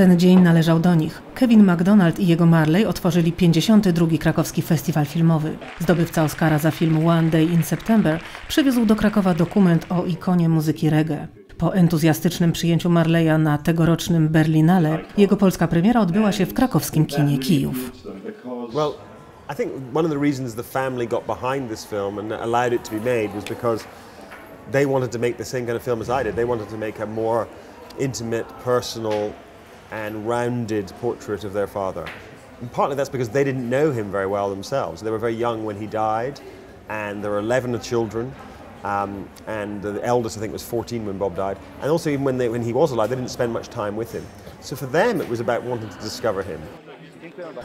Ten dzień należał do nich. Kevin McDonald i jego Marley otworzyli 52. krakowski festiwal filmowy. Zdobywca Oscara za film One Day in September przywiózł do Krakowa dokument o ikonie muzyki reggae. Po entuzjastycznym przyjęciu Marleya na tegorocznym Berlinale, jego polska premiera odbyła się w krakowskim kinie Kijów. Well, I think one of the reasons the family got behind this film and allowed it to be made was because they wanted to make the same kind of film as I did. They wanted to make a more intimate, personal, and rounded portrait of their father. And partly that's because they didn't know him very well themselves. They were very young when he died, and there were 11 children. Um, and the eldest, I think, was 14 when Bob died. And also, even when, they, when he was alive, they didn't spend much time with him. So for them, it was about wanting to discover him.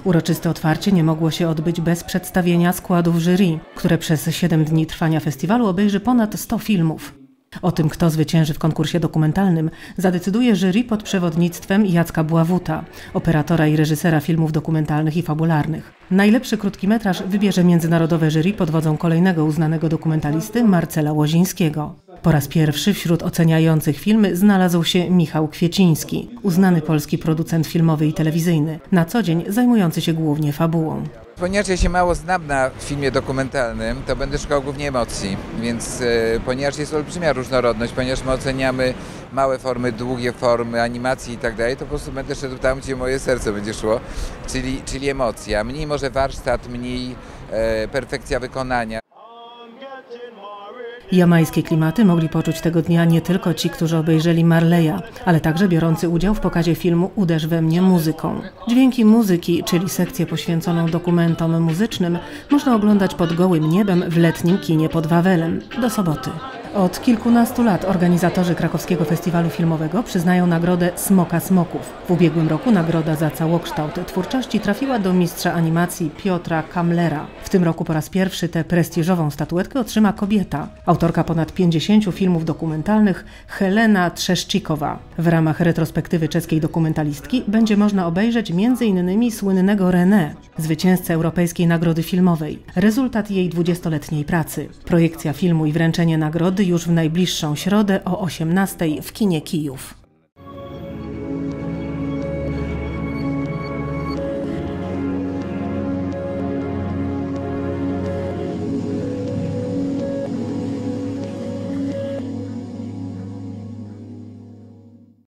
Uroczyste otwarcie nie mogło się odbyć bez przedstawienia składów jury, które przez 7 dni trwania festiwalu obejrzy ponad 100 filmów. O tym, kto zwycięży w konkursie dokumentalnym, zadecyduje jury pod przewodnictwem Jacka Bławuta, operatora i reżysera filmów dokumentalnych i fabularnych. Najlepszy krótkimetraż wybierze międzynarodowe jury pod wodzą kolejnego uznanego dokumentalisty Marcela Łozińskiego. Po raz pierwszy wśród oceniających filmy znalazł się Michał Kwieciński, uznany polski producent filmowy i telewizyjny, na co dzień zajmujący się głównie fabułą. Ponieważ ja się mało znam na filmie dokumentalnym, to będę szukał głównie emocji, więc e, ponieważ jest olbrzymia różnorodność, ponieważ my oceniamy małe formy, długie formy, animacji i tak dalej, to po prostu będę szedł tam, gdzie moje serce będzie szło, czyli, czyli emocja. Mniej może warsztat, mniej e, perfekcja wykonania. Jamańskie klimaty mogli poczuć tego dnia nie tylko ci, którzy obejrzeli Marleya, ale także biorący udział w pokazie filmu Uderz we mnie muzyką. Dźwięki muzyki, czyli sekcję poświęconą dokumentom muzycznym, można oglądać pod gołym niebem w letnim kinie pod Wawelem do soboty. Od kilkunastu lat organizatorzy krakowskiego festiwalu filmowego przyznają nagrodę Smoka Smoków. W ubiegłym roku nagroda za całokształt twórczości trafiła do mistrza animacji Piotra Kamlera. W tym roku po raz pierwszy tę prestiżową statuetkę otrzyma kobieta, autorka ponad 50 filmów dokumentalnych Helena Trzeszcikowa. W ramach retrospektywy czeskiej dokumentalistki będzie można obejrzeć m.in. słynnego René, zwycięzcę Europejskiej Nagrody Filmowej. Rezultat jej 20-letniej pracy. Projekcja filmu i wręczenie nagrody już w najbliższą środę o 18 w kinie Kijów.